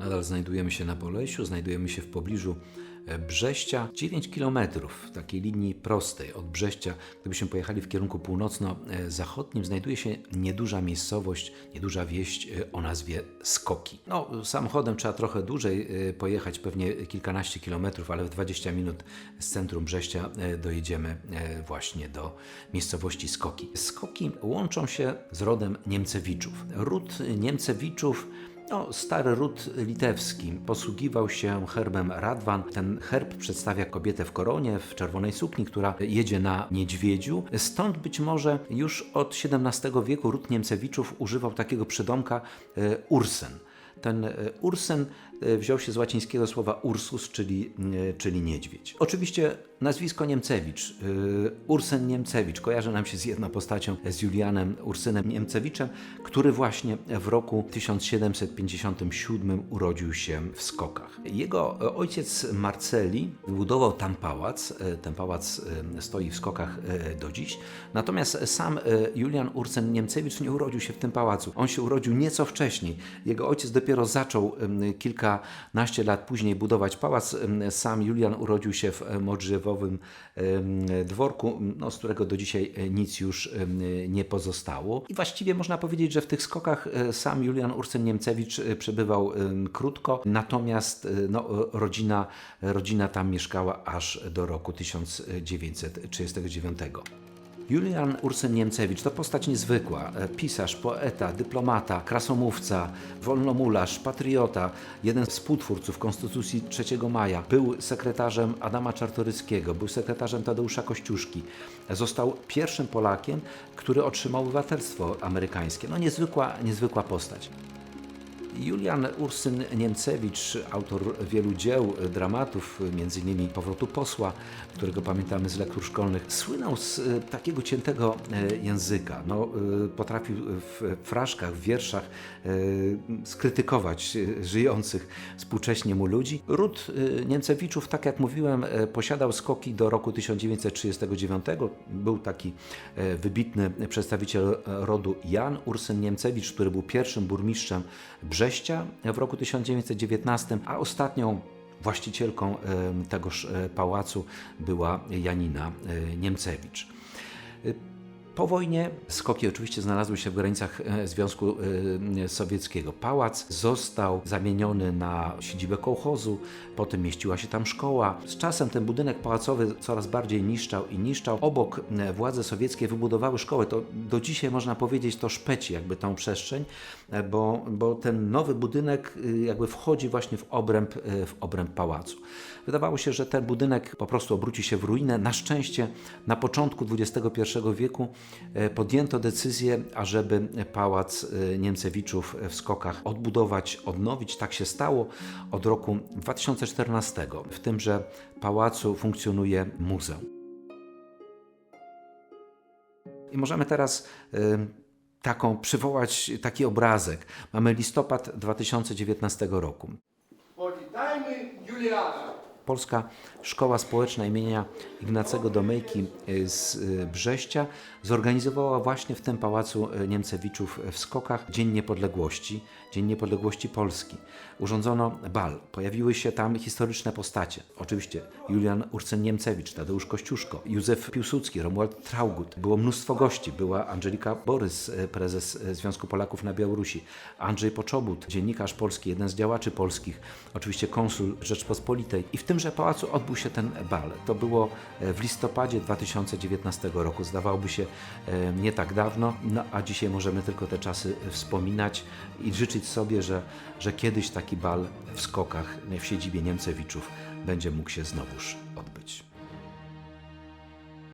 Nadal znajdujemy się na Polesiu, znajdujemy się w pobliżu e, Brześcia, 9 km takiej linii prostej od Brześcia. Gdybyśmy pojechali w kierunku północno-zachodnim, znajduje się nieduża miejscowość, nieduża wieś e, o nazwie Skoki. No, samochodem trzeba trochę dłużej e, pojechać, pewnie kilkanaście kilometrów, ale w 20 minut z centrum Brześcia dojedziemy właśnie do miejscowości Skoki. Skoki łączą się z rodem Niemcewiczów. Ród Niemcewiczów no, stary ród litewski posługiwał się herbem Radwan. Ten herb przedstawia kobietę w koronie, w czerwonej sukni, która jedzie na niedźwiedziu. Stąd być może już od XVII wieku ród Niemcewiczów używał takiego przydomka e, Ursen. Ten e, Ursen e, wziął się z łacińskiego słowa ursus, czyli, e, czyli niedźwiedź. Oczywiście nazwisko Niemcewicz, Ursen Niemcewicz, kojarzy nam się z jedną postacią, z Julianem Ursynem Niemcewiczem, który właśnie w roku 1757 urodził się w Skokach. Jego ojciec Marceli budował tam pałac. Ten pałac stoi w Skokach do dziś. Natomiast sam Julian Ursen Niemcewicz nie urodził się w tym pałacu. On się urodził nieco wcześniej. Jego ojciec dopiero zaczął em, kilkanaście lat później budować pałac. Sam Julian urodził się w e, Modrzewowym dworku, no, z którego do dzisiaj e, nic już nie pozostało. I właściwie można powiedzieć, że w tych skokach e, sam Julian Ursen Niemcewicz przebywał krótko, natomiast no, rodzina, rodzina tam mieszkała aż do roku 1939. Julian Ursen Niemcewicz to postać niezwykła. E, Pisarz, poeta, dyplomata, krasomówca, wolnomularz, patriota, jeden z współtwórców Konstytucji 3 maja. Był sekretarzem Adama Czartoryskiego, był sekretarzem Tadeusza Kościuszki. Został pierwszym Polakiem, który otrzymał obywatelstwo amerykańskie. No niezwykła, niezwykła postać. Julian Ursyn Niemcewicz, autor wielu dzieł, dramatów, m.in. Powrotu posła, którego pamiętamy z lektur szkolnych, słynął z e, takiego ciętego e, języka. No, e, potrafił w fraszkach, w wierszach skrytykować żyjących współcześnie mu ludzi. Ród Niemcewiczów, tak jak mówiłem, posiadał skoki do roku 1939. Był taki wybitny przedstawiciel rodu Jan Ursyn Niemcewicz, który był pierwszym burmistrzem Brześcia w roku 1919, a ostatnią właścicielką tegoż e, pałacu była Janina e, Niemcewicz. Po wojnie skoki oczywiście znalazły się w granicach e, Związku e, Sowieckiego. Pałac został zamieniony na siedzibę kołchozu, potem mieściła się tam szkoła. Z czasem ten budynek pałacowy coraz bardziej niszczał i niszczał. Obok e, władze sowieckie wybudowały szkołę. To do dzisiaj można powiedzieć, to szpeci jakby tą przestrzeń, bo, bo ten nowy budynek jakby wchodzi właśnie w obręb, w obręb pałacu. Wydawało się, że ten budynek po prostu obróci się w ruinę. Na szczęście na początku XXI wieku podjęto decyzję, ażeby pałac e, Niemcewiczów w Skokach odbudować, odnowić. Tak się stało od roku 2014. W tymże pałacu funkcjonuje muzeum. I możemy teraz y, taką przywołać taki obrazek. Mamy listopad 2019 roku. Powitajmy Juliana. Polska Szkoła Społeczna imienia Ignacego Domejki y, z y, Brześcia zorganizowała właśnie w tym pałacu y, Niemcewiczów w Skokach Dzień Niepodległości, Dzień Niepodległości Polski. Urządzono bal, pojawiły się tam historyczne postacie. Oczywiście Julian Ursen Niemcewicz, Tadeusz Kościuszko, Józef Piłsudski, Romuald Traugut. Było mnóstwo gości. Była Angelika Borys, prezes Związku Polaków na Białorusi, Andrzej Poczobut, dziennikarz polski, jeden z działaczy polskich, oczywiście konsul Rzeczpospolitej. I w tymże pałacu odbył się ten bal. To było e, w listopadzie 2019 roku. Zdawałoby się e, nie tak dawno, no a dzisiaj możemy tylko te czasy wspominać i życzyć sobie, że, że kiedyś taki bal w skokach w siedzibie Niemcewiczów będzie mógł się znowuż odbyć.